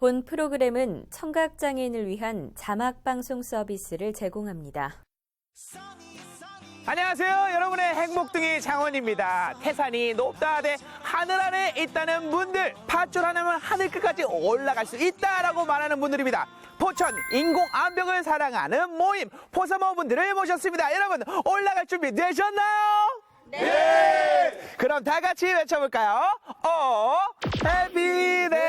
본 프로그램은 청각장애인을 위한 자막방송 서비스를 제공합니다. 안녕하세요. 여러분의 행복둥이 장원입니다. 태산이 높다 대 하늘 안에 있다는 분들, 밧줄 하나면 하늘 끝까지 올라갈 수 있다라고 말하는 분들입니다. 포천 인공 암벽을 사랑하는 모임 포사모 분들을 모셨습니다. 여러분 올라갈 준비 되셨나요? 네. 그럼 다 같이 외쳐볼까요? 어, 해피데이.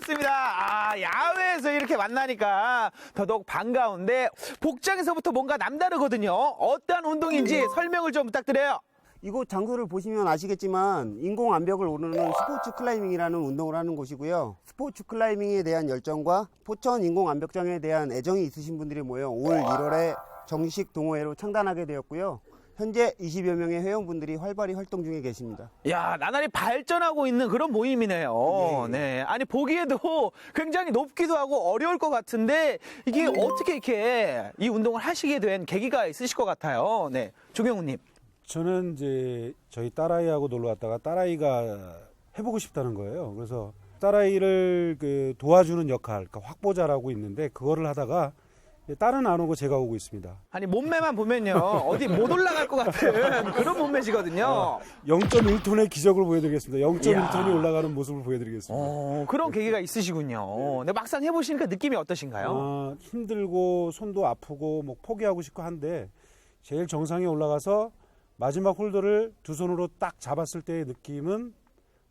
반갑습니다. 아, 야외에서 이렇게 만나니까 더더욱 반가운데 복장에서부터 뭔가 남다르거든요. 어떠한 운동인지 설명을 좀 부탁드려요. 이곳 장소를 보시면 아시겠지만 인공 암벽을 오르는 스포츠 클라이밍이라는 운동을 하는 곳이고요. 스포츠 클라이밍에 대한 열정과 포천 인공 암벽장에 대한 애정이 있으신 분들이 모여 올 1월에 정식 동호회로 창단하게 되었고요. 현재 20여 명의 회원분들이 활발히 활동 중에 계십니다. 야, 나날이 발전하고 있는 그런 모임이네요. 예. 네. 아니, 보기에도 굉장히 높기도 하고 어려울 것 같은데 이게 어떻게 이렇게 이 운동을 하시게 된 계기가 있으실 것 같아요. 네. 조경훈님. 저는 이제 저희 딸아이하고 놀러 왔다가 딸아이가 해보고 싶다는 거예요. 그래서 딸아이를 그 도와주는 역할, 그러니까 확보자라고 있는데 그거를 하다가 딸은 안 오고 제가 오고 있습니다. 아니, 몸매만 보면요. 어디 못 올라갈 것 같은 그런 몸매시거든요. 0.1톤의 기적을 보여드리겠습니다. 이야. 0.1톤이 올라가는 모습을 보여드리겠습니다. 어, 그런 계기가 있으시군요. 근데 막상 해보시니까 느낌이 어떠신가요? 아, 힘들고 손도 아프고 뭐 포기하고 싶고 한데 제일 정상에 올라가서 마지막 홀더를 두 손으로 딱 잡았을 때의 느낌은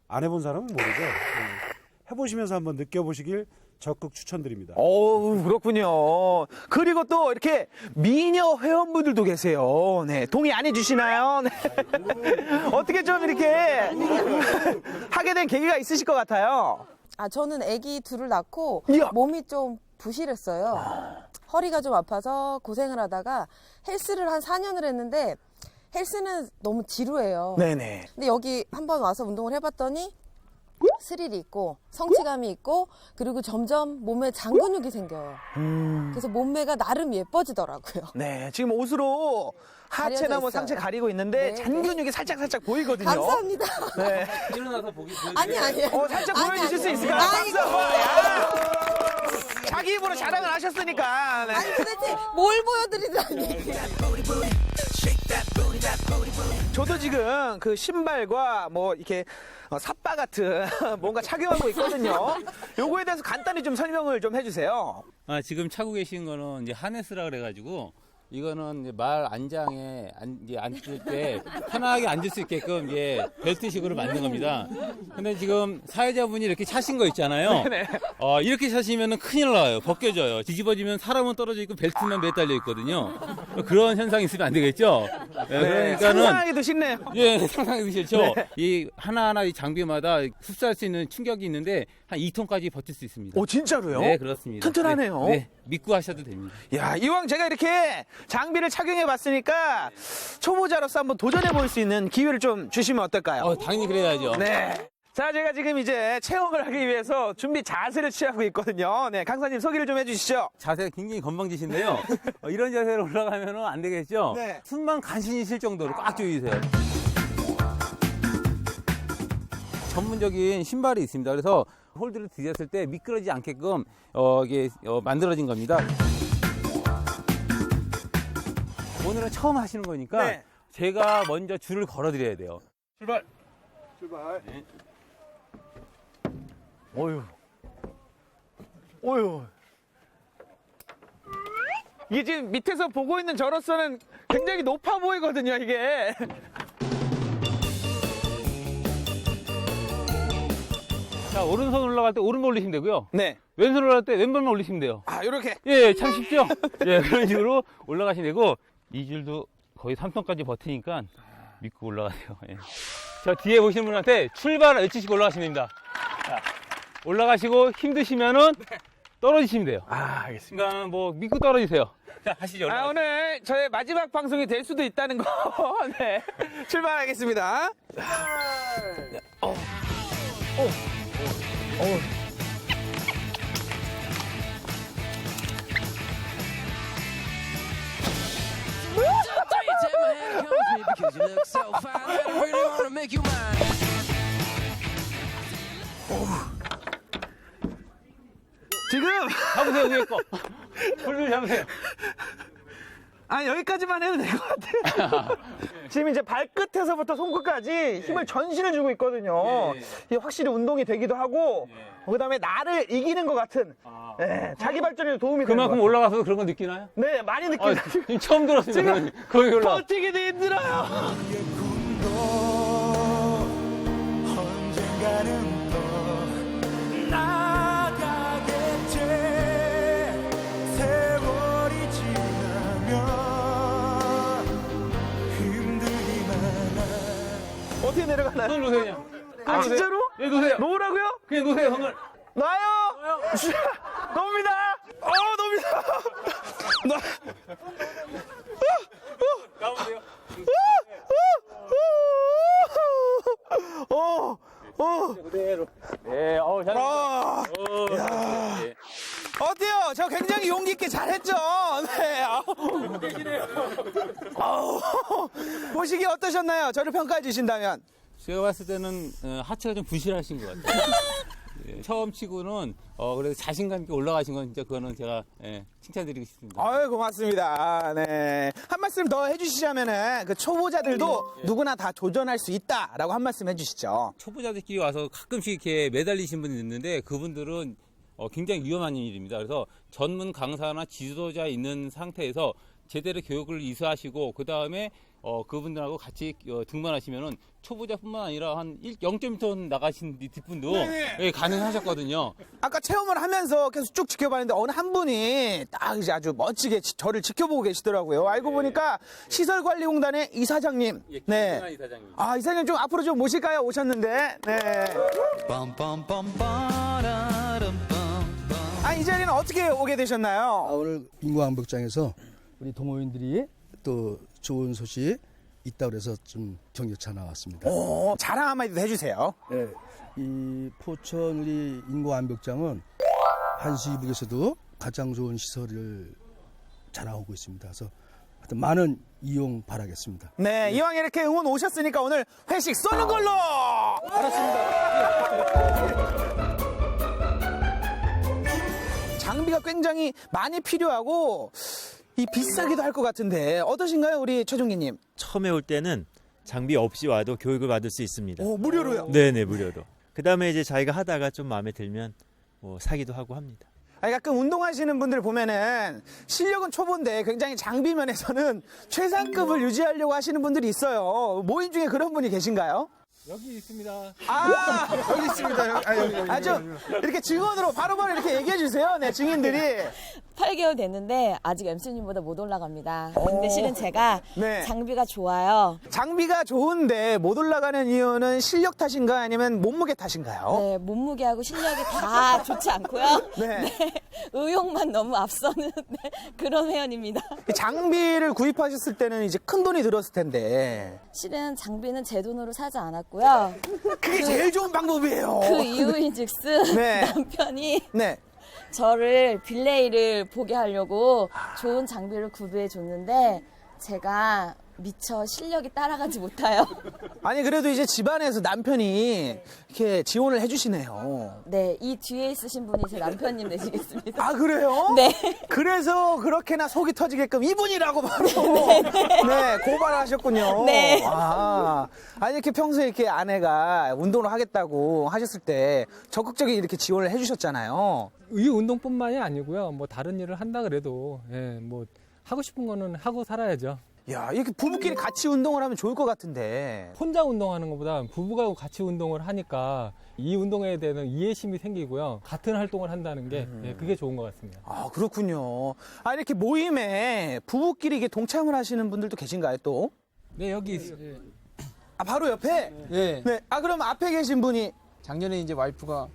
안 해본 사람은 모르죠. 예. 해보시면서 한번 느껴보시길 적극 추천드립니다. 어우, 그렇군요. 그리고 또 이렇게 미녀 회원분들도 계세요. 네. 동의 안 해주시나요? 네. 어떻게 좀 이렇게 하게 된 계기가 있으실 것 같아요. 아, 저는 아기 둘을 낳고 이야. 몸이 좀 부실했어요. 허리가 좀 아파서 고생을 하다가 헬스를 한 4년을 했는데 헬스는 너무 지루해요. 네네. 근데 여기 한번 와서 운동을 해봤더니 스릴이 있고 성취감이 있고 그리고 점점 몸에 장근육이 생겨요. 음. 그래서 몸매가 나름 예뻐지더라고요. 네. 지금 옷으로 하체나 뭐 있어요. 상체 가리고 있는데 네, 잔근육이 살짝 살짝 보이거든요. 감사합니다. 네. 아니 아니. 어, 살짝 아니, 보여주실 수 아니. 있을까요? 아니, 박수 한번. 야. 자기 입으로 자랑을 하셨으니까. 네. 아니 도대체 뭘 보여드리자니. 저도 지금 그 신발과 뭐 이렇게 어, 삿바 같은 뭔가 착용하고 있거든요. 요거에 대해서 간단히 좀 설명을 좀 해주세요. 아, 지금 차고 계신 거는 이제 하네스라 그래가지고 이거는 이제 말 안장에 안, 이제 앉을 때 편하게 앉을 수 있게끔 이제 벨트식으로 만든 겁니다. 근데 지금 사회자분이 이렇게 차신 거 있잖아요. 네. 어, 이렇게 차시면은 큰일 나요. 벗겨져요. 뒤집어지면 사람은 떨어져 있고 벨트만 매달려 있거든요. 그런 현상이 있으면 안 되겠죠? 네, 네, 그러니까는 상상하기도 싫네요. 예, 상상이 싫죠. 네. 이 하나하나 이 장비마다 흡수할 수 있는 충격이 있는데 한 2톤까지 버틸 수 있습니다. 오 진짜로요? 네, 그렇습니다. 튼튼하네요. 네, 네, 믿고 하셔도 됩니다. 야 이왕 제가 이렇게 장비를 착용해 봤으니까 초보자로서 한번 도전해 볼 수 있는 기회를 좀 주시면 어떨까요? 어, 당연히 그래야죠. 네. 자, 제가 지금 이제 체험을 하기 위해서 준비 자세를 취하고 있거든요. 네, 강사님 소개를 좀 해주시죠. 자세가 굉장히 건방지신데요. 어, 이런 자세로 올라가면 안 되겠죠? 네. 숨만 간신히 쉴 정도로 꽉 조이세요. 전문적인 신발이 있습니다. 그래서 홀드를 들였을 때 미끄러지지 않게끔 어, 이게 어, 만들어진 겁니다. 오늘은 처음 하시는 거니까 네. 제가 먼저 줄을 걸어드려야 돼요. 출발. 출발. 어휴. 어휴. 이게 지금 밑에서 보고 있는 저로서는 굉장히 높아 보이거든요, 이게. 자, 오른손 올라갈 때 오른발 올리시면 되고요. 네. 왼손 올라갈 때 왼발만 올리시면 돼요. 아, 요렇게. 예, 참 쉽죠? 예, 그런 식으로 올라가시면 되고, 이 줄도 거의 3톤까지 버티니까 믿고 올라가세요. 예. 저 뒤에 보시는 분한테 출발 외치시고 올라가시면 됩니다. 자, 올라가시고 힘드시면은 떨어지시면 돼요. 아, 알겠습니다. 그러니까 뭐 믿고 떨어지세요. 자, 하시죠. 아, 오늘 저의 마지막 방송이 될 수도 있다는 거. 네. 출발하겠습니다. 네. 어. Take my hand, come with me because you look so fine I really wanna make you mine. 잡으세요, 위에 거. 홀을 잡으세요. 아 여기까지만 해도 될 것 같아요. 지금 이제 발끝에서부터 손끝까지 힘을 전신을 주고 있거든요. 이게 확실히 운동이 되기도 하고 그다음에 나를 이기는 것 같은 예, 자기 발전에 도움이 되는 그만큼 것 올라가서 그런 거 느끼나요? 네 많이 아, 느낍니다. 지금 처음 들었습니다. 지금 거기 올라. 버티기도 힘들어요. 언젠가는 또 나 어떻게 내려가나요? 손을 놓으세요, 그냥. 아 진짜로? 예, 놓으세요. 놓으라고요? 그냥 놓으세요, 손을. 놔요. 놓습니다. 어 놓습니다. 놔. 나오세요. 어, 어, 그대로. 네, 어우, 잘. 아, 어, 예. 어때요? 저 굉장히 용기 있게 잘했죠? 네. 아우. 보시기 어떠셨나요? 저를 평가해 주신다면. 제가 봤을 때는 어, 하체가 좀 부실하신 것 같아요. 예, 처음 치고는 어, 그래도 자신감 있게 올라가신 건 진짜 그거는 제가 예, 칭찬드리고 싶습니다. 아유, 고맙습니다. 네. 한 말씀 더 해주시자면은 그 초보자들도 누구나 다 도전할 수 있다라고 한 말씀 해주시죠. 초보자들끼리 와서 가끔씩 이렇게 매달리신 분이 있는데 그분들은 어, 굉장히 위험한 일입니다. 그래서 전문 강사나 지도자 있는 상태에서 제대로 교육을 이수하시고 그 다음에 어, 그분들하고 같이 어, 등반하시면은 초보자뿐만 아니라 한 1, 0.1톤 나가신 뒷분도 예, 가능하셨거든요. 아까 체험을 하면서 계속 쭉 지켜봤는데 어느 한 분이 딱 이제 아주 멋지게 지- 저를 지켜보고 계시더라고요. 알고 보니까 시설관리공단의 이사장님. 네. 이사장님. 아, 이사장님 좀 앞으로 좀 모실까요? 오셨는데. 네. 아, 이 자리는 어떻게 오게 아, 되셨나요? 오늘 인구암벽장에서 우리 동호인들이 또 좋은 소식 있다 그래서 좀 경력차 나왔습니다. 오, 자랑 한마디도 해주세요. 네, 이 포천 우리 인구암벽장은 한수 이북에서도 가장 좋은 시설을 자랑하고 있습니다. 그래서 하여튼 많은 이용 바라겠습니다. 네, 이왕 이렇게 응원 오셨으니까 오늘 회식 쏘는 걸로! 알았습니다. 장비가 굉장히 많이 필요하고, 이 비싸기도 할 것 같은데, 어떠신가요, 우리 최종기님? 처음에 올 때는 장비 없이 와도 교육을 받을 수 있습니다. 오, 무료로요? 네네 무료로. 그 다음에 이제 자기가 하다가 좀 마음에 들면 뭐 사기도 하고 합니다. 아니, 가끔 운동하시는 분들 보면은 실력은 초보인데 굉장히 장비 면에서는 최상급을 유지하려고 하시는 분들이 있어요. 모임 중에 그런 분이 계신가요? 여기 있습니다. 아, 여기 있습니다. 아주 이렇게 증언으로 바로바로 이렇게 얘기해 주세요. 네, 증인들이. 8개월 됐는데 아직 MC님보다 못 올라갑니다. 근데 실은 제가 네. 장비가 좋아요. 장비가 좋은데 못 올라가는 이유는 실력 탓인가 아니면 몸무게 탓인가요? 네, 몸무게하고 실력이 다 좋지 않고요. 네. 의욕만 너무 앞서는 네, 그런 회원입니다. 이 장비를 구입하셨을 때는 이제 큰 돈이 들었을 텐데 실은 장비는 제 돈으로 사지 않았고 요. 그게 제일 좋은 방법이에요. 그 이유인즉슨 네. 남편이 네. 저를 빌레이를 보게 하려고 좋은 장비를 구비해 줬는데 제가 미처 실력이 따라가지 못해요. 아니 그래도 이제 집안에서 남편이 이렇게 지원을 해주시네요. 네, 이 뒤에 있으신 분이 제 남편님 되시겠습니다. 아 그래요? 네. 그래서 그렇게나 속이 터지게끔 이분이라고 바로 네, 고발하셨군요. 네. 아, 아니 이렇게 평소에 이렇게 아내가 운동을 하겠다고 하셨을 때 적극적인 이렇게 지원을 해주셨잖아요. 이 운동뿐만이 아니고요. 뭐 다른 일을 한다 그래도 예, 뭐 하고 싶은 거는 하고 살아야죠. 야 이렇게 부부끼리 같이 운동을 하면 좋을 것 같은데. 혼자 운동하는 것보다 부부가 같이 운동을 하니까 이 운동에 대한 이해심이 생기고요. 같은 활동을 한다는 게 예, 그게 좋은 것 같습니다. 아 그렇군요. 아 이렇게 모임에 부부끼리 이게 동참을 하시는 분들도 계신가요 또? 네, 여기 있- 아 바로 옆에. 예. 네. 아 그럼 앞에 계신 분이 작년에 이제 와이프가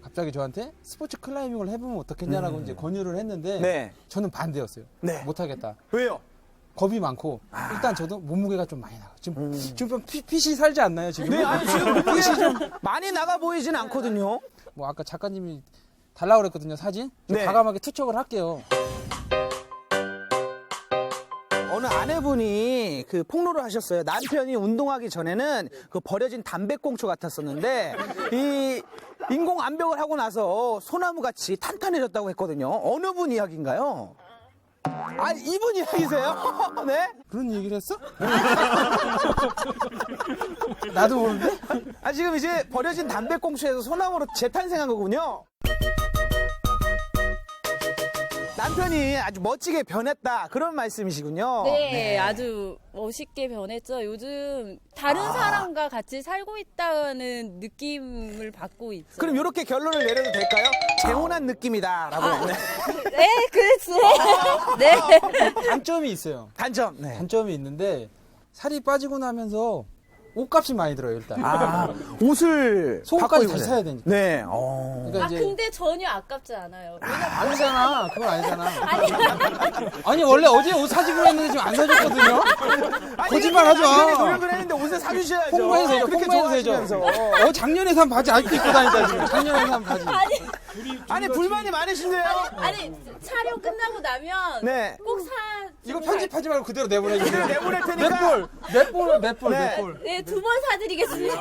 갑자기 저한테 스포츠 클라이밍을 해보면 어떻겠냐라고 이제 권유를 했는데 네. 저는 반대였어요. 네. 못하겠다. 왜요? 겁이 많고 일단 저도 몸무게가 좀 많이 나가. 지금 지금 좀 피, 핏이 살지 않나요 지금? 네, 아니 지금 몸무게 좀 많이 나가 보이진 않거든요. 뭐 아까 작가님이 달라고 그랬거든요 사진. 좀 네. 과감하게 투척을 할게요. 어느 아내분이 그 폭로를 하셨어요. 남편이 운동하기 전에는 그 버려진 담배꽁초 같았었는데 이 인공 암벽을 하고 나서 소나무 같이 탄탄해졌다고 했거든요. 어느 분 이야기인가요? 아 이분 이야기세요? 네? 그런 얘기를 했어? 나도 모르는데? 아 지금 이제 버려진 담배꽁초에서 소나무로 재탄생한 거군요. 남편이 아주 멋지게 변했다 그런 말씀이시군요. 네, 아주 멋있게 변했죠. 요즘 다른 아. 사람과 같이 살고 있다는 느낌을 받고 있죠. 그럼 이렇게 결론을 내려도 될까요? 재혼한 느낌이다라고. 네. 네, 그렇지. 네. 단점이 있어요. 단점. 네. 단점이 있는데 살이 빠지고 나면서 옷값이 많이 들어요 일단. 아, 옷을 속옷까지 바꿔 다 입으세요? 사야 되니까. 네. 어. 그러니까 아, 이제 근데 전혀 아깝지 않아요. 아니잖아. 그건 아니잖아. 아니, 아니 원래 어제 옷 사주기로 했는데 지금 안 사줬거든요. 거짓말 하지 마. 노력을 했는데 옷을 사주셔야죠. 홍보해서 해줘. 그렇게 홍보해서 해줘. 좋아하시면서. 어, 작년에 산 바지 아직도 입고 다닌다 지금. 작년에 산 바지. 아니, 아니 불만이 많으신데요? 아니, 촬영 끝나고 나면 네. 꼭 사. 이거 편집하지 말고 그대로 내보내 주세요. 그대로 내보낼 테니까. 몇 볼? 몇 볼? 몇 볼? 네. 몇 볼? 네, 두 번 사드리겠습니다.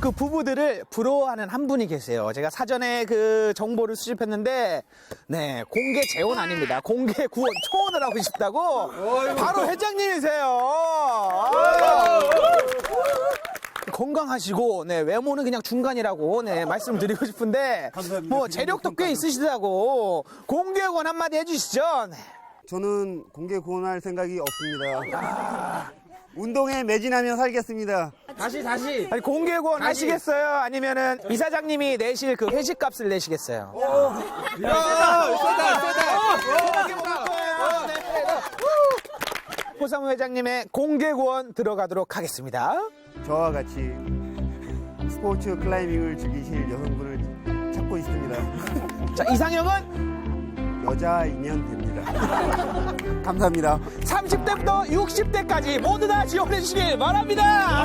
그 부부들을 부러워하는 한 분이 계세요. 제가 사전에 그 정보를 수집했는데, 네, 공개 재혼 아닙니다. 공개 구원, 초혼을 하고 싶다고. 바로 회장님이세요. 아유. 건강하시고, 네, 외모는 그냥 중간이라고, 네, 말씀드리고 싶은데, 뭐, 재력도 꽤 있으시다고, 공개 구원 한마디 해주시죠. 네. 저는 공개 구원할 생각이 없습니다. 운동에 매진하며 살겠습니다. 다시 다시. 아니, 공개 구원 하시겠어요? 아니면은, 이사장님이 내실 그 회식 값을 내시겠어요? 호사무 회장님의 공개 구원 들어가도록 하겠습니다. 저와 같이 스포츠 클라이밍을 즐기실 여성분을 찾고 있습니다. 자, 이상형은 여자이면 됩니다. 감사합니다. 30대부터 60대까지 모두 다 지원해 주시길 바랍니다.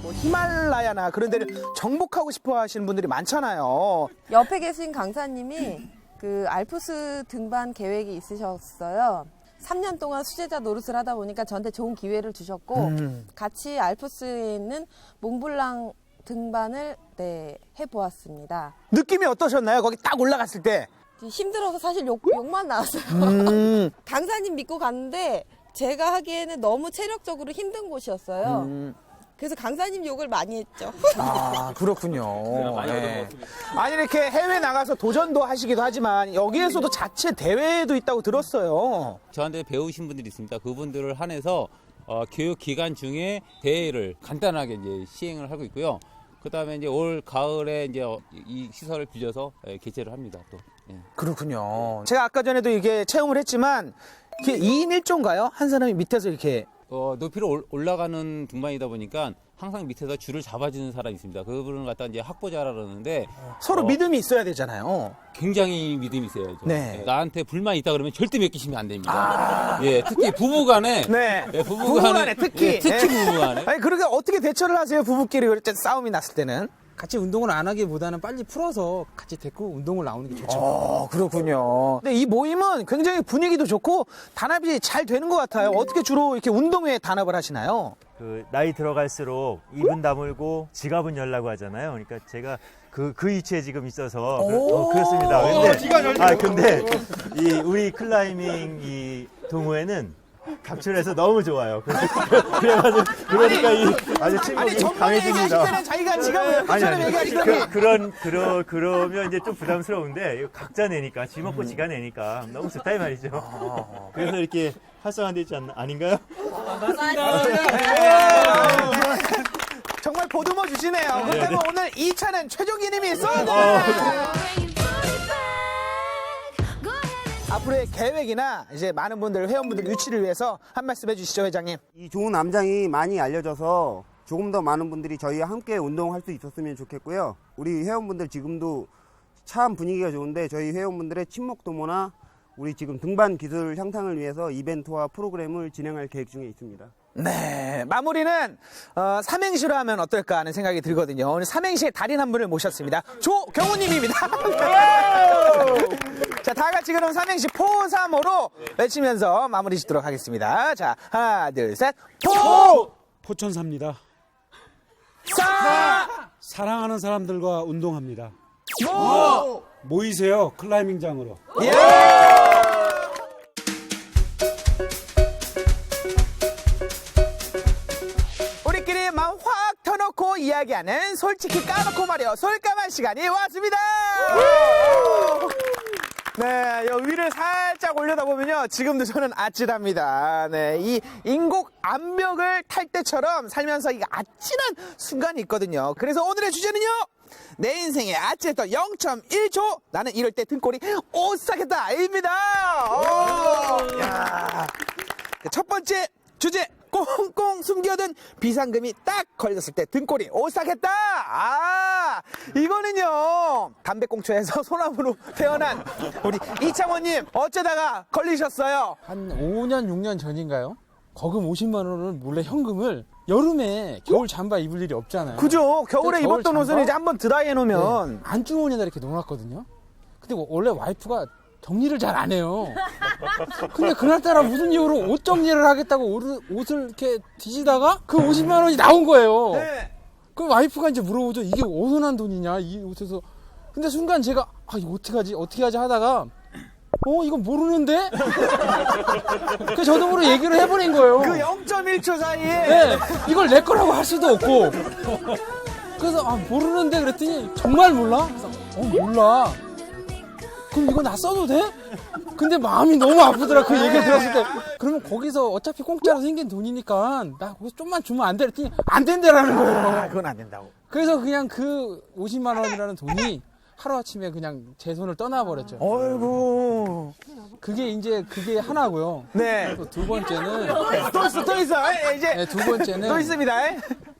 뭐 히말라야나 그런 데를 정복하고 싶어 하시는 분들이 많잖아요. 옆에 계신 강사님이 그 알프스 등반 계획이 있으셨어요. 3년 동안 수제자 노릇을 하다 보니까 저한테 좋은 기회를 주셨고 음. 같이 알프스에 있는 몽블랑 등반을 네, 해보았습니다. 느낌이 어떠셨나요? 거기 딱 올라갔을 때. 힘들어서 사실 욕, 욕만 나왔어요. 음. 강사님 믿고 갔는데 제가 하기에는 너무 체력적으로 힘든 곳이었어요. 음. 그래서 강사님 욕을 많이 했죠. 아, 그렇군요. 네. 아니, 이렇게 해외 나가서 도전도 하시기도 하지만 여기에서도 자체 대회도 있다고 들었어요. 저한테 배우신 분들이 있습니다. 그분들을 한해서 어, 교육 기간 중에 대회를 간단하게 이제 시행을 하고 있고요. 그 다음에 이제 올 가을에 이제 어, 이 시설을 빌려서 예, 개최를 합니다. 또. 예. 그렇군요. 제가 아까 전에도 이게 체험을 했지만 이게 2인 1조인가요? 한 사람이 밑에서 이렇게 어, 높이로 올- 올라가는 등반이다 보니까 항상 밑에서 줄을 잡아주는 사람이 있습니다. 그분을 갖다 이제 학보자라 그러는데 서로 어, 믿음이 있어야 되잖아요. 굉장히 믿음이 있어요. 네. 나한테 불만 있다 그러면 절대 맡기시면 안 됩니다. 예, 특히 부부간에 네. 예, 부부간에, 부부간에 특히. 예, 특히 네. 부부간에 아니, 그렇게 어떻게 대처를 하세요? 부부끼리 그럴 때 싸움이 났을 때는. 같이 운동을 안 하기보다는 빨리 풀어서 같이 데리고 운동을 나오는 게 좋죠. 어, 그렇군요. 근데 이 모임은 굉장히 분위기도 좋고 단합이 잘 되는 것 같아요. 어떻게 주로 이렇게 운동회에 단합을 하시나요? 그 나이 들어갈수록 입은 다물고 지갑은 열라고 하잖아요. 그러니까 제가 그, 그 위치에 지금 있어서 그, 어, 그렇습니다. 근데 아 근데 이 우리 클라이밍 이 동호회는 각출해서 너무 좋아요. 그래서- 그래가지고 그러니까 이 아주 아니, 친목이 전반에 얘기하실 강해집니다. 때는 자기가 지갑을 아니 처럼 아니 얘기하시더니 그, 그런 그러 그러면 이제 좀 부담스러운데 이거 각자 내니까 지 먹고 지가 내니까 너무 좋다 이 말이죠. 그래서 이렇게 활성화되지 않, 아닌가요? 정말 보듬어 주시네요. 그렇다면 오늘 2차는 최종기님이 쏘는 앞으로의 계획이나 이제 많은 분들 회원분들 유치를 위해서 한 말씀 해주시죠 회장님. 이 좋은 암장이 많이 알려져서 조금 더 많은 분들이 저희와 함께 운동할 수 있었으면 좋겠고요. 우리 회원분들 지금도 참 분위기가 좋은데 저희 회원분들의 친목 도모나 우리 지금 등반 기술 향상을 위해서 이벤트와 프로그램을 진행할 계획 중에 있습니다. 네, 마무리는 어, 삼행시로 하면 어떨까 하는 생각이 들거든요. 오늘 삼행시의 달인 한 분을 모셨습니다. 조경우님입니다. 자, 다 같이 그럼 삼행시 포삼호로 외치면서 마무리 짓도록 하겠습니다. 자, 하나, 둘, 셋, 포! 포천사입니다. 사! 사랑하는 사람들과 운동합니다. 모! 모이세요 클라이밍장으로. 예! 확 터놓고 이야기하는 솔직히 까놓고 말이요 솔까만 시간이 왔습니다. 네, 여 위를 살짝 올려다 보면요. 지금도 저는 아찔합니다. 네, 이 인곡 암벽을 탈 때처럼 살면서 이 아찔한 순간이 있거든요. 그래서 오늘의 주제는요. 내 인생에 아찔했던 0.1초 나는 이럴 때 등골이 오싹했다입니다. 오, 야. 첫 번째 주제 꽁꽁 숨겨둔 비상금이 딱 걸렸을 때 등골이 오싹했다. 아 이거는요 담배꽁초에서 소나무로 태어난 우리 이창원님 어쩌다가 걸리셨어요? 한 5년, 6년 전인가요? 거금 50만 원을 몰래 현금을 여름에 겨울 잠바 입을 일이 없잖아요. 그죠? 겨울에 겨울 입었던 옷은 잠바? 이제 한번 드라이 해놓으면 네, 안주머니에다 이렇게 넣어놨거든요. 근데 원래 와이프가 정리를 잘 안 해요. 근데 그날따라 무슨 이유로 옷 정리를 하겠다고 옷을, 옷을 이렇게 뒤지다가 그 50만 원이 나온 거예요. 네. 그 와이프가 이제 물어보죠. 이게 어디서 난 돈이냐, 이 옷에서. 근데 순간 제가, 아, 이거 어떻게 하지? 어떻게 하지? 하다가, 어, 이거 모르는데? 그 저도 모르게 얘기를 해버린 거예요. 그 0.1초 사이에 네, 이걸 내 거라고 할 수도 없고. 그래서 아 모르는데 그랬더니 정말 몰라? 그래서 어 몰라. 그럼 이거 나 써도 돼? 근데 마음이 너무 아프더라 그 얘기 들었을 때. 그러면 거기서 어차피 공짜로 생긴 돈이니까 나 거기서 좀만 주면 안 돼? 그랬더니 안 된다라는 거예요. 아, 그건 안 된다고. 그래서 그냥 그 50만 원이라는 돈이 하루아침에 그냥 제 손을 떠나버렸죠. 어이구. 그게 이제 그게 하나고요. 네. 또두 번째는 또 있어, 또 있어. 에, 이제 네, 두 번째는 또 있습니다.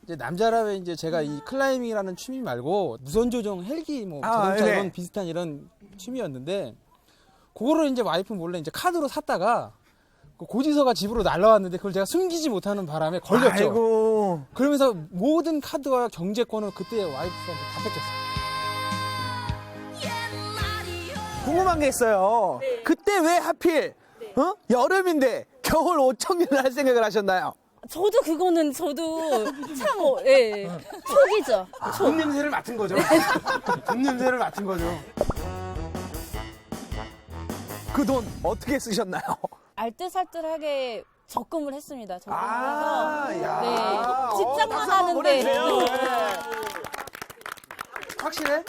이제 남자라면 이제 제가 이 클라이밍이라는 취미 말고 무선 조종 헬기 뭐 아, 자동차 네. 이런 비슷한 이런 취미였는데 그거를 이제 와이프 몰래 이제 카드로 샀다가 그 고지서가 집으로 날라왔는데 그걸 제가 숨기지 못하는 바람에 걸렸죠. 아이고. 그러면서 모든 카드와 경제권을 그때 와이프한테 다 뺏겼어요. 궁금한 게 있어요. 그때 왜 하필 어? 여름인데 겨울 옷 정리를 할 생각을 하셨나요? 저도 그거는 저도 참 어, 예. 속이죠. 돈 냄새를 맡은 거죠. 돈 냄새를 맡은 거죠. 그 돈 어떻게 쓰셨나요? 알뜰살뜰하게 적금을 했습니다. 적금을 아, 해서 야. 네. 어, 직장만 박수 한번 하는데 보내주세요. 네. 확실해?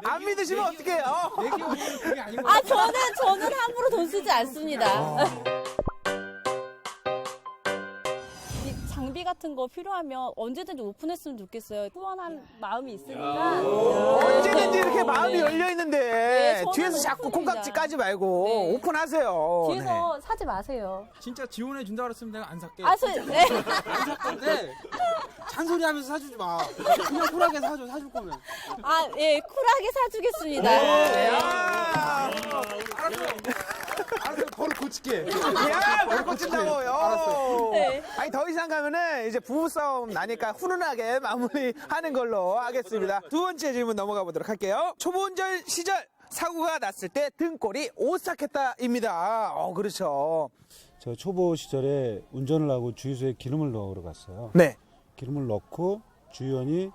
안 믿으시면 어떡해요? 아 저는 저는 함부로 돈 쓰지 않습니다. 장비 같은 거 필요하면 언제든지 오픈했으면 좋겠어요. 후원한 마음이 있으니까. 언제든지 이렇게 마음이 네. 열려 있는데 네, 저는 뒤에서 자꾸 오픈입니다. 콩깍지 까지 말고 네. 오픈하세요. 뒤에서 사지 마세요. 진짜 지원해 준다 그랬으면 내가 안 살게. 아, 저, 네. 안살 건데 잔소리 하면서 사주지 마. 그냥 쿨하게 사줘 사줄 거면. 아, 예, 쿨하게 사주겠습니다. 네. 네. 알았어 고칠게. 야, 뭘 고친다고요? 알았어. 네. 아니 더 이상 가면은 이제 부부 싸움 나니까 훈훈하게 마무리하는 걸로 하겠습니다. 두 번째 질문 넘어가 보도록 할게요. 초보운전 시절 사고가 났을 때 등골이 오싹했다입니다. 어 그렇죠. 저 초보 시절에 운전을 하고 주유소에 기름을 넣으러 갔어요. 네. 기름을 넣고 주유원이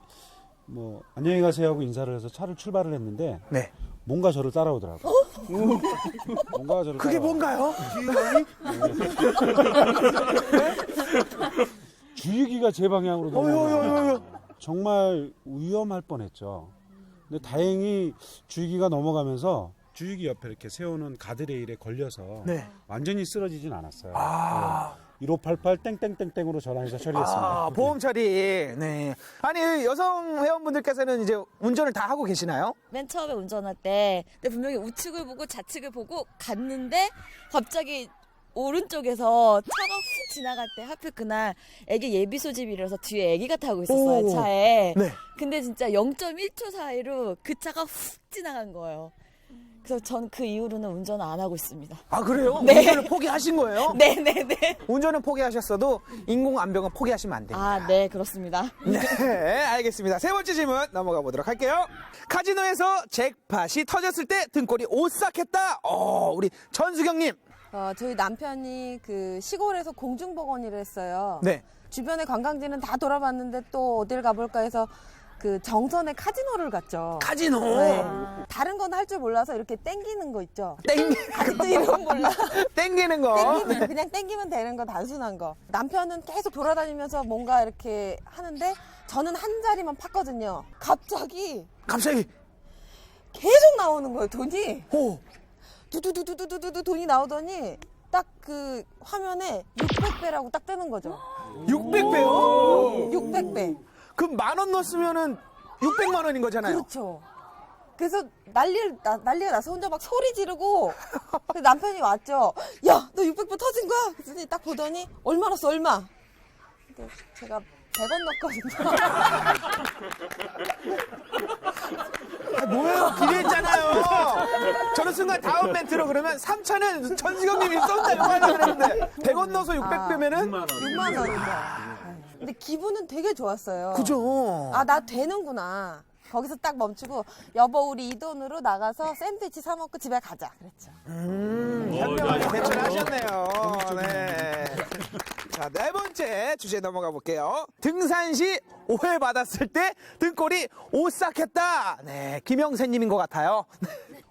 뭐 안녕히 가세요 하고 인사를 해서 차를 출발을 했는데 네. 뭔가 저를 따라오더라고 요. 뭔가 저를 그게. 뭔가요? 주유기가 제 방향으로 넘어가요. 어여여여. 정말 위험할 뻔했죠. 근데 다행히 주유기가 넘어가면서 주유기 옆에 이렇게 세우는 가드레일에 걸려서 네. 완전히 쓰러지진 않았어요. 아. 네. 1588 땡땡땡땡으로 전화해서 처리했습니다. 아, 보험 처리. 네. 아니 여성 회원분들께서는 이제 운전을 다 하고 계시나요? 맨 처음에 운전할 때 근데 분명히 우측을 보고 좌측을 보고 갔는데 갑자기 오른쪽에서 차가 훅 지나갈 때 하필 그날 애기 예비 소집이라서 뒤에 애기가 타고 있었어요 오. 차에. 네. 근데 진짜 0.1초 사이로 그 차가 훅 지나간 거예요. 그래서 전 그 이후로는 운전을 안 하고 있습니다. 아 그래요? 네. 운전을 포기하신 거예요? 네네네. 운전은 포기하셨어도 인공 암벽은 포기하시면 안 됩니다. 아, 네, 그렇습니다. 네, 알겠습니다. 세 번째 질문 넘어가 보도록 할게요. 카지노에서 잭팟이 터졌을 때 등골이 오싹했다. 어, 우리 전수경님. 어, 저희 남편이 그 시골에서 공중보건 일을 했어요. 네. 주변의 관광지는 다 돌아봤는데 또 어딜 가볼까 해서 그 정선의 카지노를 갔죠. 카지노? 네. 다른 건 할 줄 몰라서 이렇게 땡기는 거 있죠. 땡기. 아직도 이름 몰라. 땡기는 거. 땡기면 그냥 땡기면 되는 거 단순한 거. 남편은 계속 돌아다니면서 뭔가 이렇게 하는데 저는 한 자리만 팠거든요. 갑자기 갑자기 계속 나오는 거예요 돈이. 오. 두두두두두두두 돈이 나오더니 딱 그 화면에 600배라고 딱 뜨는 거죠. 600배요? 600배. 그럼 만 원 넣었으면은 600만 원인 거잖아요. 그렇죠. 그래서 난리 나, 난리가 나서 혼자 막 소리 지르고 그 남편이 왔죠. 야, 너 600배 터진 거야? 그랬더니 딱 보더니 얼마 넣었어 얼마? 근데 제가 100원 넣었거든요. 아, 뭐예요? 기대했잖아요. 저는 순간 다음 멘트로 그러면 3차는 전수경님이 쏜다 이거 하려고 그랬는데 100원 넣어서 600배면은 6만 원이죠. 근데 기분은 되게 좋았어요. 그죠. 아, 나 되는구나. 거기서 딱 멈추고 여보 우리 이 돈으로 나가서 샌드위치 사 먹고 집에 가자. 그랬죠. 음, 현명하게 대처를 하셨네요. 네. 자, 네 번째 주제 넘어가 볼게요. 등산 시 오해받았을 때 등골이 오싹했다. 네, 김영세님인 것 같아요.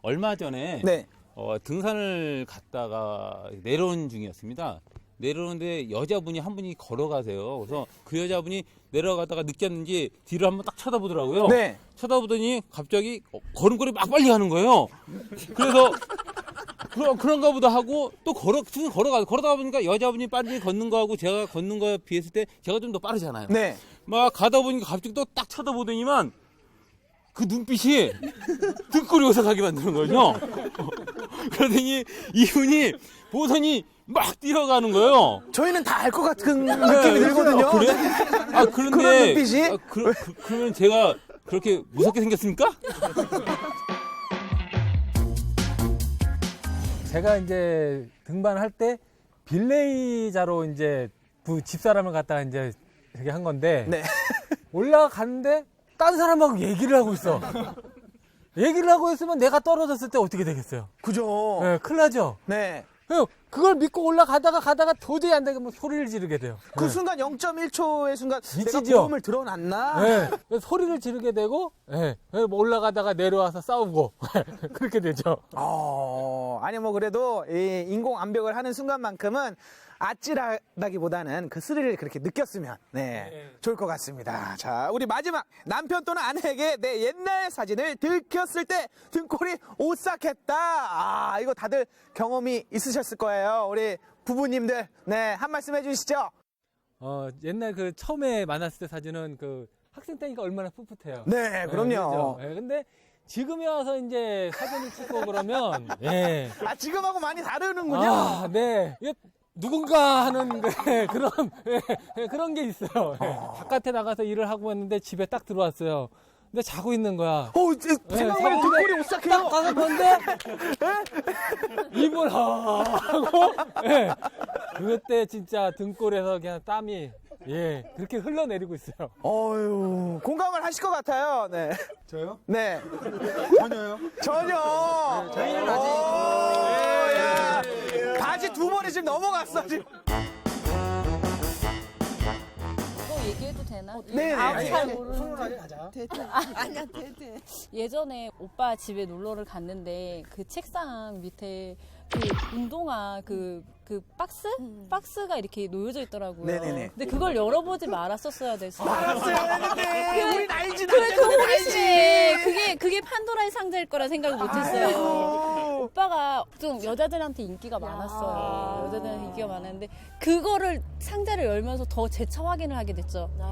얼마 전에 네. 어, 등산을 갔다가 내려온 중이었습니다. 내려오는데 여자분이 한 분이 걸어가세요. 그래서 그 여자분이 내려가다가 느꼈는지 뒤를 한번 딱 쳐다보더라고요. 네. 쳐다보더니 갑자기 어, 걸음걸이 막 빨리 가는 거예요. 그래서 그런 그런가 보다 하고 또 걸어 쭉 걸어가 걸어가 보니까 여자분이 빨리 걷는 거하고 제가 걷는 거에 비했을 때 제가 좀 더 빠르잖아요. 네. 막 가다 보니까 갑자기 또 딱 쳐다보더니만 그 눈빛이 등골이 오싹하게 만드는 거죠. 그러더니 이분이 보더니 막 뛰어가는 거예요. 저희는 다 알 것 같은 느낌이 들거든요. 아, 그래? 아 그런데 그런 눈빛이? 아, 그, 러면 제가 그렇게 무섭게 생겼습니까? 제가 이제 등반할 때 빌레이자로 이제 그 집사람을 갖다가 이제 이렇게 한 건데 네. 올라갔는데 딴 사람하고 얘기를 하고 있어. 얘기를 하고 있으면 내가 떨어졌을 때 어떻게 되겠어요? 그죠. 네, 큰일 나죠. 네. 그걸 믿고 올라가다가 가다가 도저히 안 되면 소리를 지르게 돼요. 그 네. 순간 0.1초의 순간 내가 미치죠? 몸을 드러났나? 네. 그래서 소리를 지르게 되고 네. 뭐 올라가다가 내려와서 싸우고 그렇게 되죠. 어, 아니 뭐 그래도 이 인공 암벽을 하는 순간만큼은 아찔하다기보다는 그 스릴을 그렇게 느꼈으면 네, 좋을 것 같습니다. 자, 우리 마지막 남편 또는 아내에게 내 옛날 사진을 들켰을 때 등골이 오싹했다. 아, 이거 다들 경험이 있으셨을 거예요. 우리 부부님들, 네, 한 말씀 해주시죠. 어, 옛날 그 처음에 만났을 때 사진은 그 학생 때니까 얼마나 풋풋해요. 네, 그럼요. 그렇죠? 예, 근데 지금에 와서 이제 사진을 찍고 그러면 예. 아, 지금하고 많이 다르는군요. 아, 네. 누군가 하는 네, 그런 예, 예, 그런 게 있어요. 예. 바깥에 나가서 일을 하고 있는데 집에 딱 들어왔어요. 근데 자고 있는 거야. 어, 제- 예, 생각만 해도 등골이 오싹해요. 딱 가서 본데 입을 하고 예. 그때 진짜 등골에서 그냥 땀이 예 그렇게 흘러내리고 있어요. 어유 공감을 하실 것 같아요. 네. 저요? 네. 전혀요. 전혀. 저희는 아직. 야. 바지 두 번이 지금 넘어갔어 지금. 이거 얘기해도 되나? 네, 아, 네. 잘 네. 모르는데. 아니야, 대대. 예전에 오빠 집에 놀러를 갔는데 그 책상 밑에 그 운동화 그, 그 박스? 박스가 이렇게 놓여져 있더라고요. 네네네. 근데 그걸 열어보지 말았었어야 됐어. 알았어요 했는데 우린 알지 그래, 남자들은 그 호기심에 알지. 그게 그게 판도라의 상자일 거라 생각을 못했어요. 오빠가 좀 여자들한테 인기가 많았어요. 여자들한테 인기가 많았는데 그거를 상자를 열면서 더 재차 확인을 하게 됐죠. 네,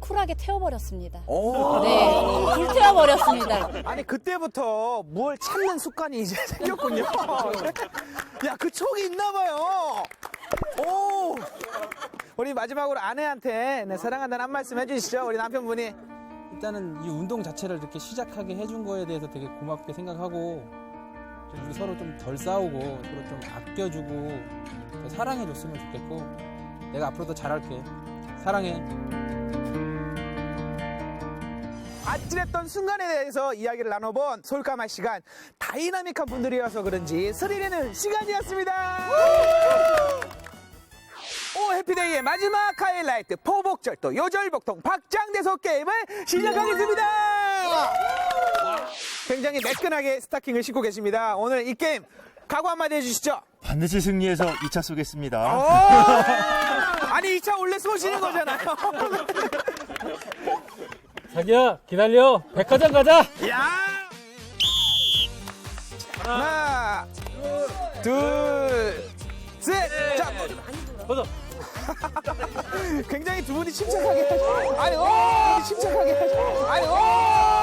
쿨하게 태워버렸습니다. 오. 네, 불태워버렸습니다. 아니 그때부터 뭘 찾는 습관이 이제 생겼군요. 야 그 촉이 있나 봐요. 오. 우리 마지막으로 아내한테 네, 사랑한다는 한 말씀 해주시죠. 우리 남편분이. 일단은 이 운동 자체를 이렇게 시작하게 해준 거에 대해서 되게 고맙게 생각하고 좀 우리 서로 좀 덜 싸우고 서로 좀 아껴주고 더 사랑해줬으면 좋겠고 내가 앞으로 더 잘할게 사랑해 아찔했던 순간에 대해서 이야기를 나눠본 솔까마 시간. 다이나믹한 분들이어서 그런지 스릴있는 시간이었습니다. 오 해피데이의 마지막 하이라이트 포복절도 요절복통 박장대소 게임을 시작하겠습니다. 굉장히 매끈하게 스타킹을 신고 계십니다. 오늘 이 게임 각오 한마디 해주시죠. 반드시 승리해서 2차 쏘겠습니다. 아니 이차 원래 쏘시는 거잖아요 자기야 기다려 백화점 가자. 야! 하나, 둘, 셋! 자, 벗어. 굉장히 두 분이 침착하게. 아니, 오! 침착하게 하죠. 아니, 오!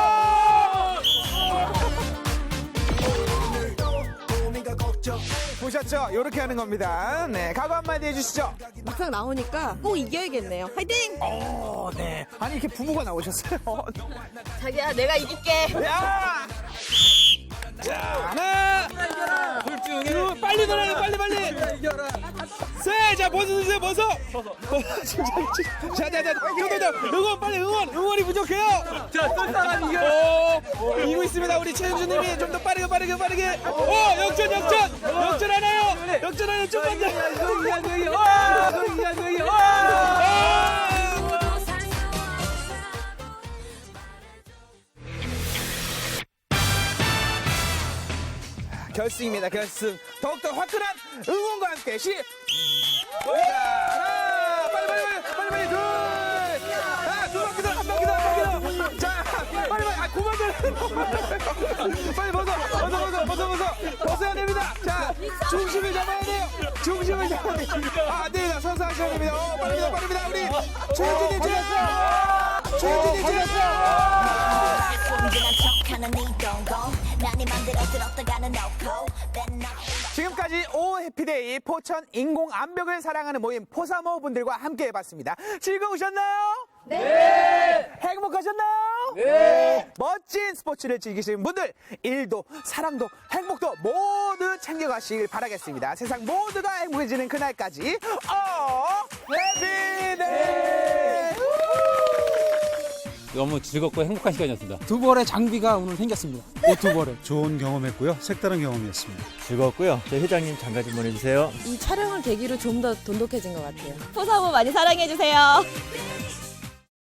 보셨죠? 이렇게 하는 겁니다. 네, 각오 한마디 해주시죠. 막상 나오니까 꼭 이겨야겠네요. 화이팅! 오, 네. 아니, 이렇게 부부가 나오셨어요. 자기야, 내가 이길게. 야! 자, 하나, 둘, 빨리 돌아요, 빨리, 빨리. 세, 자, 벗어 주세요, 벗어. 벗어. 자, 자, 자, 저도, 저, 응원, 빨리 응원, 응원이 부족해요. 자, 쏠 사람 이겨. 오, 이고 있습니다, 우리 최현주님이 좀 더 빠르게, 빠르게, 빠르게. 오, 역전, 역전, 역전 하나요? 역전 하나요? 좀만 더. 결승입니다, 결승. 더욱더 화끈한 응원과 함께 시. 자, 하나, 빨리, 빨리, 빨리, 빨리, 빨리, 둘. 하나, 두 바퀴 더, 한 바퀴 더, 한 바퀴 더. 자, 빨리, 빨리, 아, 그만 들 빨리 벗어, 벗어, 벗어, 벗어, 벗어. 벗어야 됩니다. 자, 중심을 잡아야 돼요. 중심을 잡아야 돼요. 아, 안 됩니다. 서서 하셔야 됩니다. 어, 빠릅니다, 빠릅니다. 우리 최현진님, 최현진. 최현진님, 최현진. 지금까지 오 해피데이 포천 인공 암벽을 사랑하는 모임 포사모 분들과 함께 해봤습니다. 즐거우셨나요? 네! 행복하셨나요? 네! 멋진 스포츠를 즐기시는 분들, 일도, 사랑도, 행복도 모두 챙겨가시길 바라겠습니다. 세상 모두가 행복해지는 그날까지, 오 해피데이! 너무 즐겁고 행복한 시간이었습니다. 두 벌의 장비가 오늘 생겼습니다 이두 벌에 좋은 경험했고요. 색다른 경험이었습니다. 즐거웠고요. 저희 회장님 장가 좀 보내주세요. 이 촬영을 계기로 좀 더 돈독해진 것 같아요. 포사모 많이 사랑해주세요.